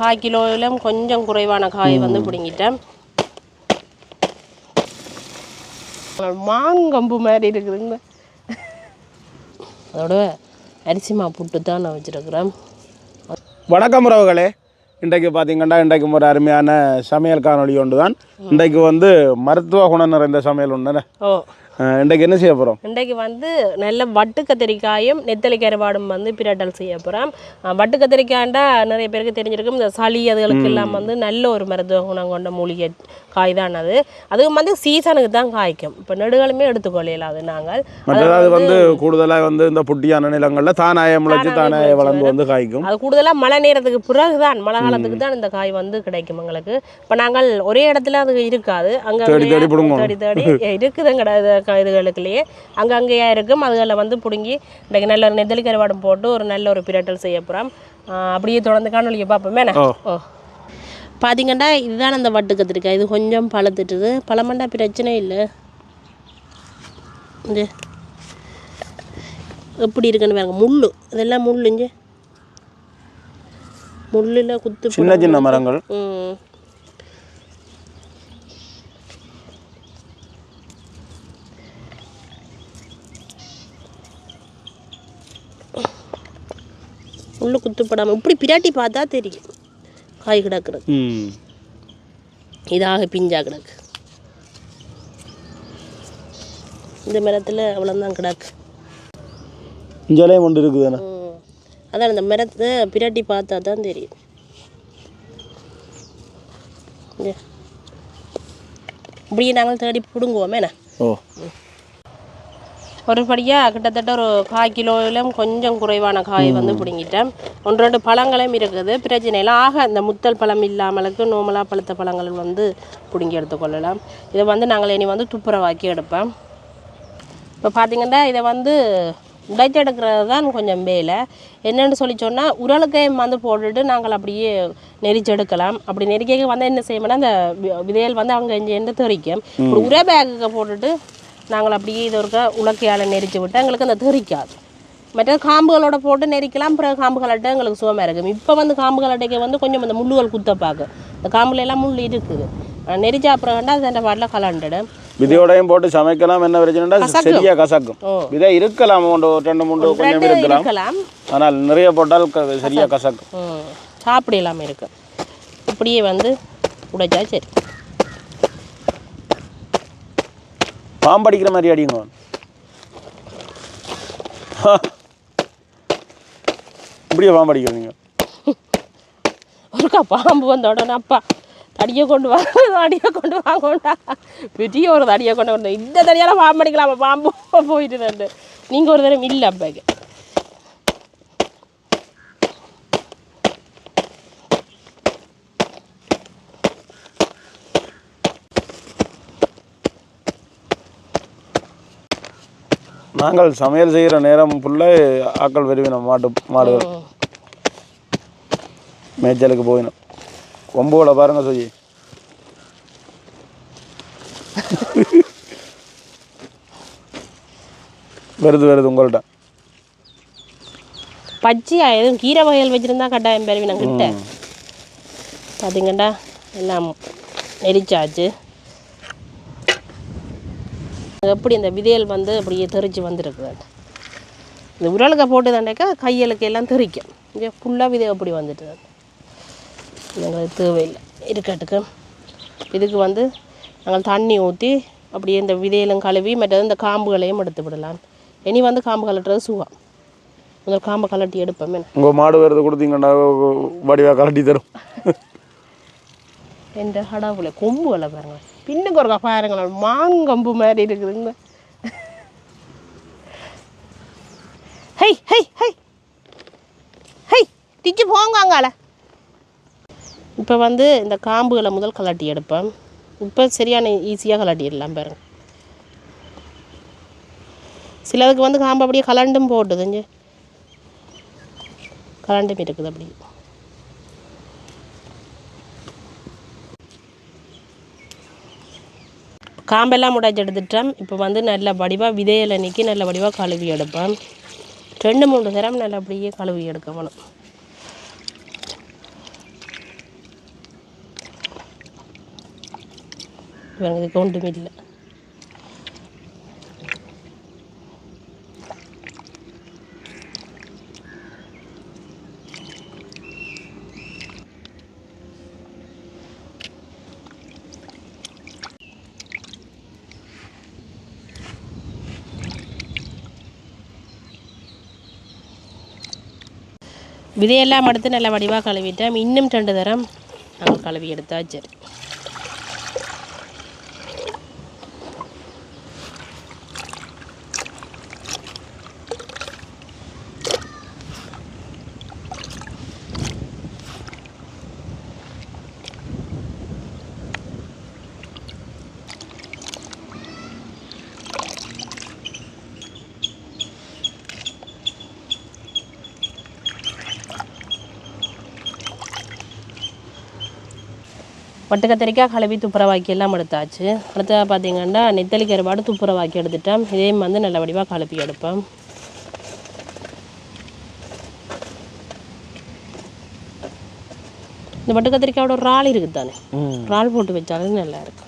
கால் கிலோவிலும் கொஞ்சம் குறைவான காய் வந்து பிடுங்கிட்டேன். மாங்கம்பு மாதிரி இருக்குதுங்க. அதோட அரிசி மா புட்டு தான் நான் வச்சுருக்கிறேன். வணக்கம் உறவுகளே. இன்றைக்கு பார்த்தீங்கன்னா இன்றைக்கு ஒரு அருமையான சமையல் காணொளி ஒன்று தான் இன்றைக்கு வந்து மருத்துவ குணம் நிறைந்த சமையல் ஒன்று ஓ. இன்றைக்கு என்ன செய்ய போகிறோம் இன்றைக்கு வந்து நல்ல வட்டு கத்திரிக்காயும் நெத்தலி கருவாடும் வந்து பிரட்டல் செய்ய போகிறோம் வட்டு கத்திரிக்காய்ண்டா நிறைய பேருக்கு தெரிஞ்சிருக்கும். இந்த சளி அதுகளுக்கு எல்லாம் வந்து நல்ல ஒரு மருத்துவ குணம் கொண்ட மூலிகை காய் தான் அது. அதுவும் வந்து சீசனுக்கு தான் காய்க்கும். இப்போ நெடுகளுமே எடுத்துக்கொள்ளலாம் அது நாங்கள். மற்றது அது வந்து கூடுதலாக வந்து இந்த புட்டியான நிலங்களில் தானாய முளைச்சி தானாய வளர்ந்து வந்து காய்க்கும். அது கூடுதலாக மழை நேரத்துக்கு பிறகு தான் மழை காலத்துக்கு தான் இந்த காய் வந்து கிடைக்கும் எங்களுக்கு. இப்போ நாங்கள் ஒரே இடத்துல அது இருக்காது. அங்கே தேடி தேடி பிடுங்குவோம். தேடி தேடி இருக்குதுங்க க- இதுகளுக்குள்ளேயே அங்கங்கேயா இருக்கும். அதுகளை வந்து பிடுங்கி இன்றைக்கு நல்ல ஒரு நெத்தலி கருவாடும் போட்டு ஒரு நல்ல ஒரு பிரட்டல் செய்ய போகிறோம் அப்படியே தொடர்ந்து காணொலியை பார்ப்போமே ஓ. பார்த்தீங்கன்னா இதுதான் அந்த வட்டு கத்திரிக்காய். இது கொஞ்சம் பழுத்துட்டுது. பழமண்டா பிரச்சனை இல்லை. இது எப்படி இருக்குன்னு பாருங்க. முள்ளு. இதெல்லாம் முள்ளுங்க முள்ளில் குத்து சின்ன சின்ன மரங்கள். ம். உள்ள குத்துப்படாமல் இப்படி பிராட்டி பார்த்தா தெரியும். காய் கிடக்குறது. இதாக பிஞ்சா கிடக்கு. இந்த மரத்தில் அவ்வளோதான் கிடக்கு. இஞ்சலையும் ஒன்று இருக்குதுண்ணே. அதான் இந்த மரத்தை பிராட்டி பார்த்தா தான் தெரியும். இப்படியே நாங்கள் தேடி பிடுங்குவோமேண்ணே ஓ. ஒரு படியாக கிட்டத்தட்ட ஒரு கால் கிலோவிலும் கொஞ்சம் குறைவான காய் வந்து பிடுங்கிட்டேன். ஒன்று ரெண்டு பழங்களும் இருக்குது. பிரச்சனை இல்லை. ஆக இந்த முத்தல் பழம் இல்லாமலுக்கு நோமலாக பழுத்த பழங்கள் வந்து பிடுங்கி எடுத்துக்கொள்ளலாம் இதை வந்து நாங்கள் இனி வந்து துப்புரவாக்கி எடுப்போம். இப்போ பார்த்தீங்கன்னா இதை வந்து உடைச்செடுக்கிறது தான் கொஞ்சம் வேலை. என்னென்னு சொல்லி சொன்னால் உரலுக்கையும் வந்து போட்டுட்டு நாங்கள் அப்படியே நெரிச்செடுக்கலாம் அப்படி நெரிக்க வந்து என்ன செய்யணும்னா அந்த வி- விதைகள் வந்து அவங்க இங்கேருந்து தெறிக்கும். ஒரு உர பேக்குக்கு போட்டுட்டு நாங்கள் அப்படியே இது ஒருக்க உலக்கையால் நெரிச்சு விட்டு எங்களுக்கு அந்த தெறிக்காது மற்ற காம்புகளோட போட்டு நெரிக்கலாம் பிறகு காம்புகளட்ட எங்களுக்கு சுகமாக இருக்கும். இப்போ வந்து காம்புகளட்டைக்கு வந்து கொஞ்சம் அந்த முள்ளுகள் குத்த பார்க்க இந்த காம்புல எல்லாம் முள் இருக்குது. நெரிச்சா அப்புறம் கண்டா அது அந்த பாட்டில் கலண்டுடும் விதையோடையும் போட்டு சமைக்கலாம் என்ன பிரச்சனைனா சரியா கசக்கும். விதை இருக்கலாம் ஒன்று ரெண்டு மூன்று கொஞ்சம் இருக்கலாம். ஆனால் நிறைய போட்டால் சரியா கசக்கும். ம். சாப்பிட இல்லாமல் இருக்கு. இப்படியே வந்து உடைச்சா சரி. பாம்படிக்கிற மாதிரி அடிங்க. இப்படியே பாம்படிக்கிறீங்க ஒருக்கா பாம்பு வந்த உடனே அப்பா தடியை கொண்டு வாங்க தடியை கொண்டு வாங்கண்டா பெரிய ஒரு தடியை கொண்டு வந்தோம். இந்த தடியால பாம்பு அடிக்கலாமா? பாம்பு போயிட்டு நீங்கள் ஒரு தடவை இல்லை அப்பாக்கு நாங்கள் சமையல் செய்கிற நேரம் ஃபுல்லாக ஆக்கள் வருவினோம் மாட்டு மாடுகள். மேய்ச்சலுக்கு போயினோம். கொம்புகளை பாருங்க சொல்லி வருது வருது உங்கள்கிட்ட பச்சையா எதுவும் கீரை வகைகள் வச்சுருந்தா கட்டாயம் பெருவி நான் கிட்ட பார்த்தீங்கண்டா எல்லாம் நெரிச்சாச்சு எப்படி இந்த விதையல் வந்து அப்படியே தெரிச்சு வந்துருக்குது. இந்த உரலுக்க போட்டு தாண்டேக்கா கையலுக்கு எல்லாம் தெறிக்கும் இங்கே ஃபுல்லாக விதை அப்படி வந்துட்டு எங்களுக்கு தேவையில்லை. இருக்கட்டுக்கு. இதுக்கு வந்து நாங்கள் தண்ணி ஊற்றி அப்படியே இந்த விதையெல்லாம் கழுவி மற்றது இந்த காம்புகளையும் எடுத்து விடலாம். இனி வந்து காம்பு கலட்டுறது சுகம் முதல் காம்பை கலட்டி எடுப்போமே. உங்கள் மாடு வருது கொடுத்தீங்கன்னா வடிவாக கலட்டி தரும். என்ற கொம்பு கொம்புகளை பாருங்க. பின்னுக்கு ஒரு பாருங்களேன். மாங்கம்பு மாதிரி இருக்குதுங்க. ஹை ஹை ஹை. ஹை திச்சு போங்க அங்கால. இப்போ வந்து இந்த காம்புகளை முதல் கலாட்டி எடுப்பேன் இப்போ சரியான ஈஸியாக கலாட்டிடலாம் பாருங்க. சிலதுக்கு வந்து காம்பு அப்படியே கலண்டும் போட்டுதுங்க. கலண்டும் இருக்குது அப்படி காம்பெல்லாம் முடாச்சு எடுத்துட்டேன் இப்போ வந்து நல்ல வடிவாக விதையில் நிற்கி நல்ல வடிவாக கழுவி எடுப்பேன் ரெண்டு மூணு தரம் நல்லா அப்படியே கழுவி எடுக்கணும் இவங்க இதுக்கு இல்லை. விதையெல்லாம் எடுத்து நல்லா வடிவாக கழுவிட்டேன். இன்னும் ரெண்டு தரம் நாங்கள் கழுவி எடுத்தால் சரி. வட்டு கத்திரிக்காய் கழுவி துப்புரவாக்கி எல்லாம் எடுத்தாச்சு. அடுத்ததாக பார்த்தீங்கன்னா நெத்தலி கருவாடு துப்புரவாக்கி எடுத்துட்டேன் இதையும் வந்து நல்ல வடிவாக கழுப்பி எடுப்பேன் இந்த வட்டு கத்திரிக்காயோட ஒரு இறால் இருக்குது தானே இறால் போட்டு வச்சாலும் நல்லா இருக்கும்.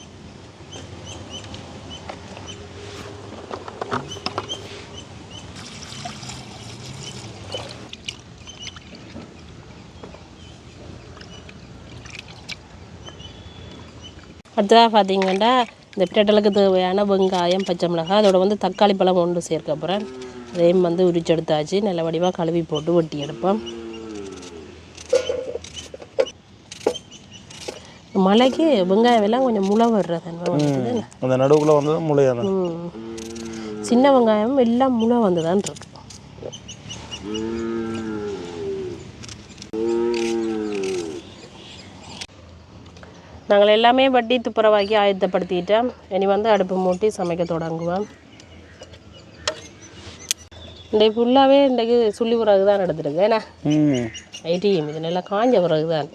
அடுத்ததாக பார்த்தீங்கன்னா இந்த பிரட்டலுக்கு தேவையான வெங்காயம் பச்சை மிளகாய் அதோட வந்து தக்காளி பழம் ஒன்று சேர்க்க போகிறேன் அதையும் வந்து உரிச்சு எடுத்தாச்சு நல்ல வடிவாக கழுவி போட்டு வெட்டி எடுப்போம். மழைக்கு வெங்காயம் எல்லாம் கொஞ்சம் முளை வர்றது அந்த நடுவுக்குள்ள வந்து முளையான ம். சின்ன வெங்காயம் எல்லாம் முளை வந்து தான் இருக்கு. நாங்கள் எல்லாமே வட்டி துப்புரவாக்கி ஆயத்தப்படுத்திட்டோம். இனி வந்து அடுப்பு மூட்டி சமைக்க தொடங்குவோம். இன்றைக்கு ஃபுல்லாகவே இன்றைக்கு சுள்ளி பிறகு தான் எடுத்துருக்கு ஏன்னா ஐடிஎம். இது நல்லா காஞ்ச பிறகு தான்.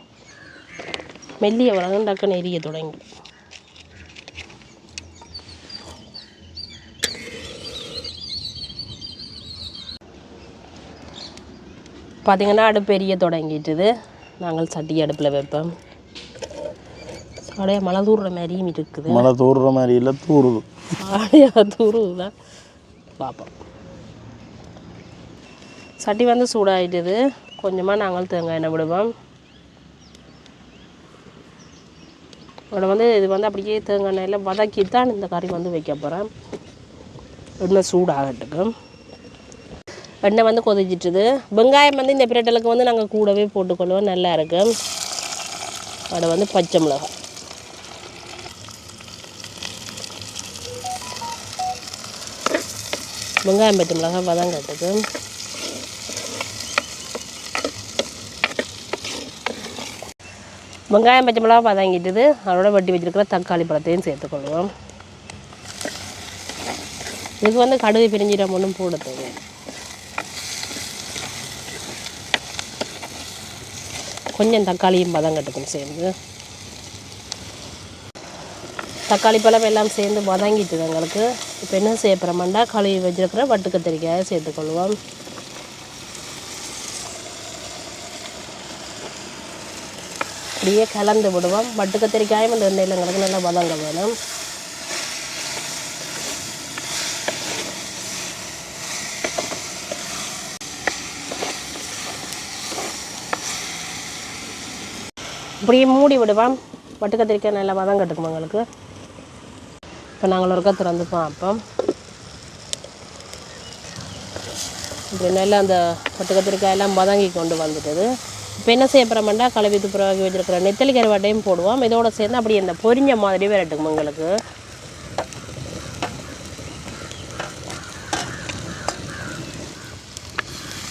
மெல்லிய பிறகு டக்குன்னு எரிய தொடங்கி. பார்த்தீங்கன்னா அடுப்பு எரிய தொடங்கிட்டுது. நாங்கள் சட்டி அடுப்பில் வைப்போம். அப்படியே மழை தூடுற மாதிரியும் இருக்குது. மழை தூறுற மாதிரி இல்லை தூருது தான் பார்ப்போம் சட்டி வந்து சூடாயிட்டுது. கொஞ்சமாக நாங்கள் தேங்காய் எண்ணெய் விடுவோம். இதில் வந்து இது வந்து அப்படியே தேங்காய் எண்ணெயில் வதக்கி தான் இந்த கறி வந்து வைக்க போகிறேன் எண்ணெய் சூடாகட்டுக்கும் எண்ணெய் வந்து கொதிச்சிட்டுது. வெங்காயம் வந்து இந்த பிரட்டலுக்கு வந்து நாங்கள் கூடவே போட்டுக்கொள்வோம். நல்லா இருக்கும் அதில் வந்து பச்சை மிளகாய். வெங்காயம் பத்து மிளகாய் வதங்கட்டுக்கு வெங்காயம் பச்சை மிளகாய் வதங்கிட்டுது அதோட வெட்டி வச்சிருக்கிற தக்காளி பழத்தையும் சேர்த்துக்கொள்வோம் இதுக்கு வந்து கடுகு பிரிஞ்சிடம் ஒன்றும் போட தேவை கொஞ்சம் தக்காளியும் பதம் கட்டுக்கும் சேர்ந்து. தக்காளி பழம் எல்லாம் சேர்ந்து வதங்கிட்டுது எங்களுக்கு. இப்போ என்ன செய்ய போகிறோம்னா கழுவி வச்சிருக்கிற வட்டு கத்திரிக்காயை சேர்த்துக்கொள்வோம். அப்படியே கலந்து விடுவோம். வட்டு கத்திரிக்காயும் இந்த எண்ணெயில் நல்லா வதங்க வேணும். இப்படியே மூடி விடுவோம். வட்டு கத்திரிக்காய் நல்லா வதங்கட்டுக்குமா உங்களுக்கு? இப்போ நாங்கள் ஒருக்கா திறந்துப்போம் அப்போ. இப்படி நல்லா அந்த பட்டு கத்திரிக்காய் எல்லாம் கொண்டு வந்துட்டது. இப்போ என்ன செய்ய போகிறோம்டா கலவி துப்புரவாக்கி வச்சிருக்கிற நெத்தலி கருவாட்டையும் போடுவோம். இதோட சேர்ந்து அப்படியே இந்த பொரிஞ்ச மாதிரி விரட்டுக்கும் எங்களுக்கு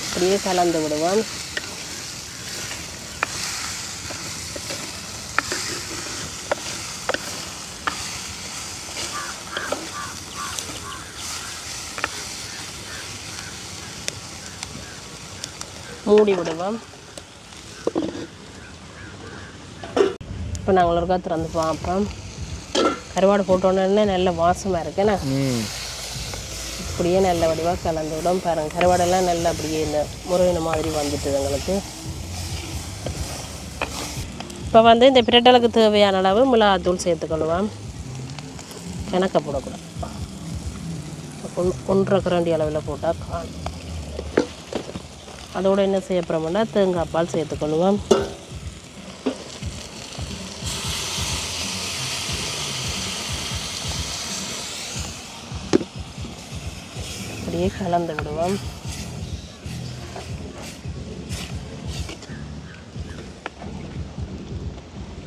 அப்படியே கலந்து விடுவோம். மூடி விடுவோம். இப்போ நாங்கள் ஒருக்கா திறந்து பார்ப்போம். கருவாடு போட்டோன்னே நல்ல வாசமாக இருக்குண்ணே இப்படியே நல்ல வடிவாக கலந்து விடும். பாருங்க கருவாடெல்லாம் நல்லா அப்படியே இந்த முருகின மாதிரி வந்துட்டுது எங்களுக்கு இப்போ வந்து இந்த பிரட்டலுக்கு தேவையான அளவு மிளகாத்தூள் சேர்த்துக்கொள்வோம் கிணக்க போடக்கூடாது. ஒன்- ஒன்றரை கரண்டி அளவில் போட்டால் காணும். அதோட என்ன செய்ய போகிறோம்னா தேங்காய் பால் சேர்த்துக்கொள்வோம் அப்படியே கலந்து விடுவோம்.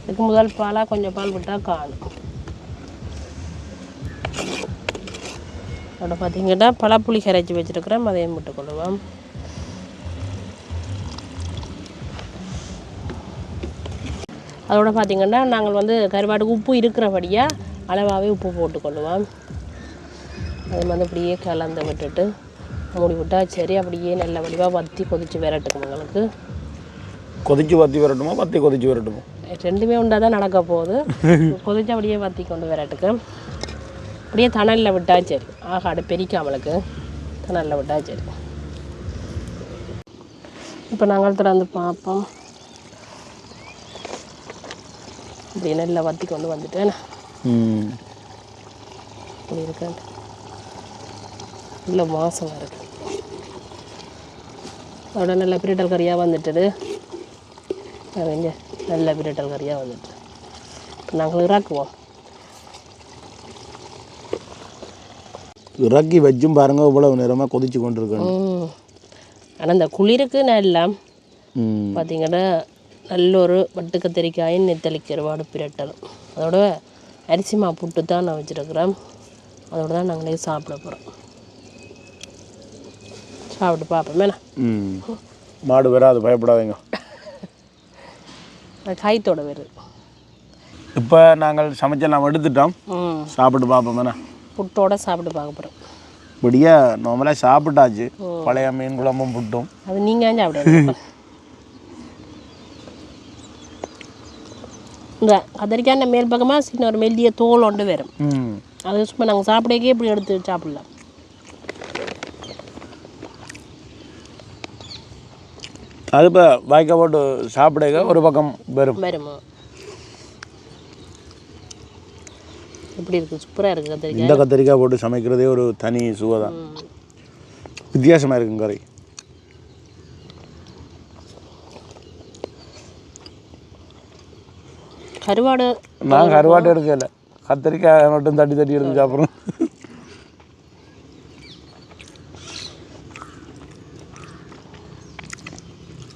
இதுக்கு முதல் பாலாக கொஞ்சம் பால் விட்டால் காணும். அதோட பார்த்தீங்கன்னா பழப்புளி கரைச்சி வச்சுருக்கிறோம் அதையும் விட்டுக்கொள்ளுவோம் அதோட பார்த்தீங்கன்னா நாங்கள் வந்து கருவாட்டுக்கு உப்பு இருக்கிறபடியாக அளவாகவே உப்பு போட்டுக்கொள்ளுவோம் அது வந்து அப்படியே கலந்து விட்டுட்டு மூடி விட்டால் சரி அப்படியே நல்ல வடிவாக வத்தி கொதிச்சு விரட்டுக்கும் உங்களுக்கு கொதிச்சு வத்தி வரட்டுமா? வத்தி கொதிச்சு வரட்டுமா? ரெண்டுமே உண்டா தான் நடக்க போகுது. கொதிச்சு அப்படியே வத்தி கொண்டு விரட்டுக்கு. அப்படியே தணலில் விட்டா சரி. ஆகாடு பெரிக்காமலுக்கு. தணலில் விட்டா சரி. இப்போ நாங்கள் திறந்து பார்ப்போம். இப்படி நல்லா வத்தி கொண்டு வந்துட்டேன். ம். இப்படி இருக்கு நல்ல மாசமாக இருக்கு. அதோட நல்ல பிரட்டல் கறியாக வந்துட்டுது. இங்கே நல்ல பிரட்டல் கறியாக வந்துட்டு. இப்போ நாங்கள் இறாக்குவோம். இறக்கி வச்சும் பாருங்க இவ்வளவு நேரமாக கொதிச்சு கொண்டு இருக்கணும் ஆனால் இந்த குளிருக்கு நல்லா பார்த்தீங்கன்னா நல்ல ஒரு வட்டு கத்திரிக்காயும் நெத்தலி கருவாடு பிரட்டலும் அதோட அரிசி மா புட்டு தான் நான் வச்சுருக்கிறேன். அதோட தான் நாங்களே சாப்பிட போகிறோம் சாப்பிட்டு பார்ப்போம். வேணா மாடு வராது பயப்படாதீங்க. காய்த்தோட வருது இப்போ நாங்கள் சமைச்செல்லாம் எடுத்துட்டோம். ம். சாப்பிட்டு பார்ப்போம். வேணா புட்டோட சாப்பிட்டு பார்க்க போகிறோம் இப்படியா நார்மலாக சாப்பிட்டாச்சு. பழைய மீன் குழம்பும் புட்டும். அது நீங்கள் சாப்பிடுங்க கத்திரிக்காய் இந்த மேல் பக்கமாக சின்ன ஒரு மெல்லிய தோல் ஒன்று வரும். அது சும்மா நாங்கள் சாப்பிடக்கே இப்படி எடுத்து சாப்பிடலாம். அது இப்போ வாய்க்கா போட்டு சாப்பிடுங்க ஒரு பக்கம் வரும். வருமா. எப்படி இருக்குது சூப்பராக இருக்குது கத்திரிக்காய். இந்த கத்திரிக்காய் போட்டு சமைக்கிறதே ஒரு தனி சுவை தான் வித்தியாசமாக இருக்குங்க கறி. கருவாடு நான் கருவாட்டு எடுக்கல. கத்திரிக்காய் மட்டும் தட்டி தட்டி எடுத்து சாப்பிட்றோம்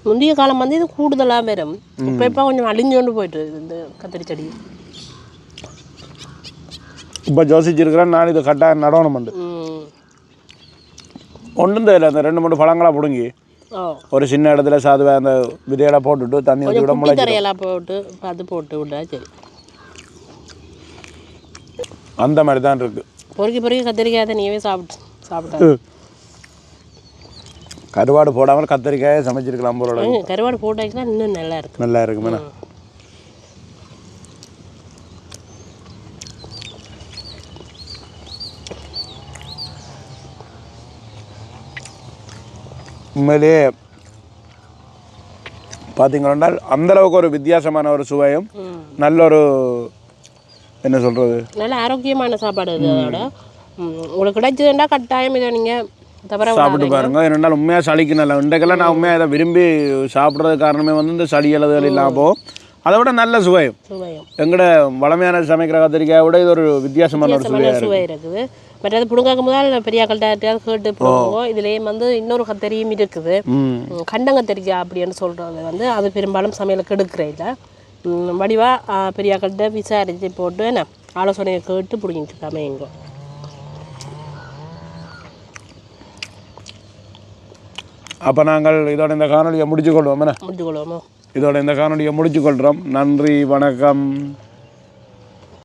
முந்தைய காலம் வந்து இது கூடுதலாக வரும் இப்போ இப்போ கொஞ்சம் அழிஞ்சு கொண்டு போயிட்டு இந்த கத்திரி செடி. இப்போ யோசிச்சிருக்கிறேன் நான் இதை கட்டாயம் நடவணும் உண்டு ம். ஒன்றும் தெரியல அந்த ரெண்டு மூணு பழங்களாக பிடுங்கி ஒரு சின்ன இடத்துல சாதுவை அந்த விதையெல்லாம் போட்டுட்டு தண்ணி ஊற்றி விட தரையெல்லாம் போட்டு பார்த்து போட்டு விட்டா சரி அந்த மாதிரி தான் இருக்குது பொறுக்கி பொறுக்கி கத்திரிக்காய் தனியாகவே சாப்பிட்டு சாப்பிட்டாரு கருவாடு போடாமல் கத்திரிக்காயை சமைச்சிருக்கலாம் போல கருவாடு போட்டாச்சுன்னா இன்னும் நல்லா இருக்கும் நல்லா இருக்கு உண்மையிலேயே பார்த்தீங்கன்னா அந்த அளவுக்கு ஒரு வித்தியாசமான ஒரு சுவையும். நல்ல ஒரு என்ன சொல்கிறது நல்ல ஆரோக்கியமான சாப்பாடு அதோட. உங்களுக்கு கிடைச்சதுன்னா கட்டாயம் இதை நீங்கள் தவிர சாப்பிட்டு பாருங்க. ரெண்டாலும் உண்மையாக சளிக்கு நல்லா இன்றைக்கெல்லாம் நான் உண்மையாக இதை விரும்பி சாப்பிட்றது காரணமே வந்து இந்த சளி எழுதுகள் இல்லாமல் போகும். அதை விட நல்ல சுவையும். எங்கட வளமையான சமைக்கிற கத்திரிக்காயை விட இது ஒரு வித்தியாசமான ஒரு சுவை இருக்குது. மற்றது புடுங்காக்கு முதல் பெரிய கல்ட்டாட்டியாவது கேட்டு போடுவோம் இதுலேயே வந்து இன்னொரு கத்தரியும் இருக்குது. கண்டங்கத்திரிக்காய் அப்படின்னு சொல்கிறது வந்து அது பெரும்பாலும் சமையலுக்கு எடுக்கிற இல்லை. வடிவாக பெரியாக்கள்கிட்ட விசாரித்து போட்டு என்ன ஆலோசனையை கேட்டு பிடிங்கிட்டு சமையுங்க அப்போ நாங்கள் இதோட இந்த காணொலியை முடிச்சு கொள்வோம் முடிச்சு கொள்வோமோ? இதோட இந்த காணொலியை முடிச்சுக்கொள்கிறோம் நன்றி வணக்கம்.